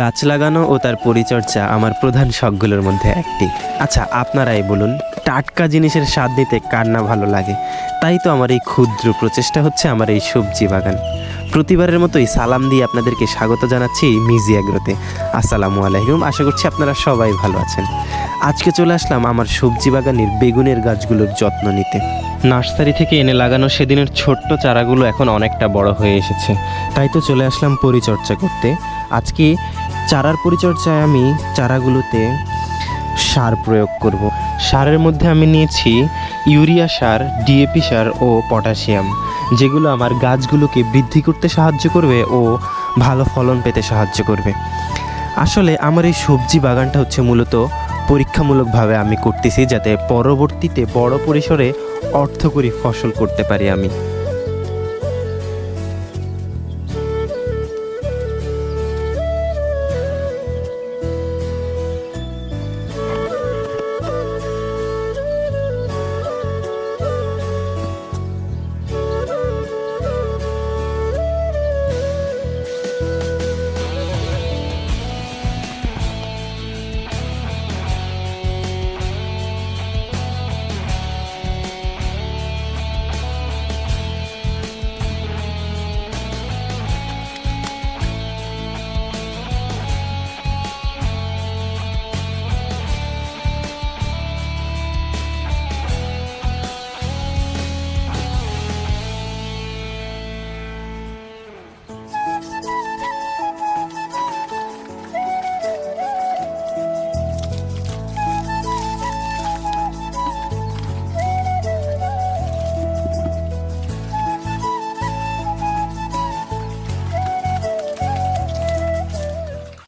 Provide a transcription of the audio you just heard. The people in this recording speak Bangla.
গাছ লাগানো ও তার পরিচর্যা আমার প্রধান শখগুলোর মধ্যে একটি। আচ্ছা আপনারাই বলুন, টাটকা জিনিসের স্বাদ নিতে কার না ভালো লাগে? তাই তো আমার এই ক্ষুদ্র প্রচেষ্টা হচ্ছে আমার এই সবজি বাগান। প্রতিবারের মতোই সালাম দিয়ে আপনাদেরকে স্বাগত জানাচ্ছি মিজি অ্যাগ্রোতে আসসালামু আলাইকুম, আশা করছি আপনারা সবাই ভালো আছেন। আজকে চলে আসলাম আমার সবজি বাগানের বেগুনের গাছগুলোর যত্ন নিতে। নার্সারি থেকে এনে লাগানো সেদিনের ছোট্ট চারাগুলো এখন অনেকটা বড় হয়ে এসেছে। তাই তো চলে আসলাম পরিচর্যা করতে। আজকে চারার পরিচর্যায় আমি চারাগুলোতে সার প্রয়োগ করব। সারের মধ্যে আমি নিয়েছি ইউরিয়া সার, ডিএপি সার ও পটাশিয়াম, যেগুলো আমার গাছগুলোকে বৃদ্ধি করতে সাহায্য করবে ও ভালো ফলন পেতে সাহায্য করবে। আসলে আমার এই সবজি বাগানটা হচ্ছে মূলত পরীক্ষামূলকভাবে আমি করতেছি যাতে পরবর্তীতে বড় পরিসরে অর্থকরী ফসল করতে পারি আমি।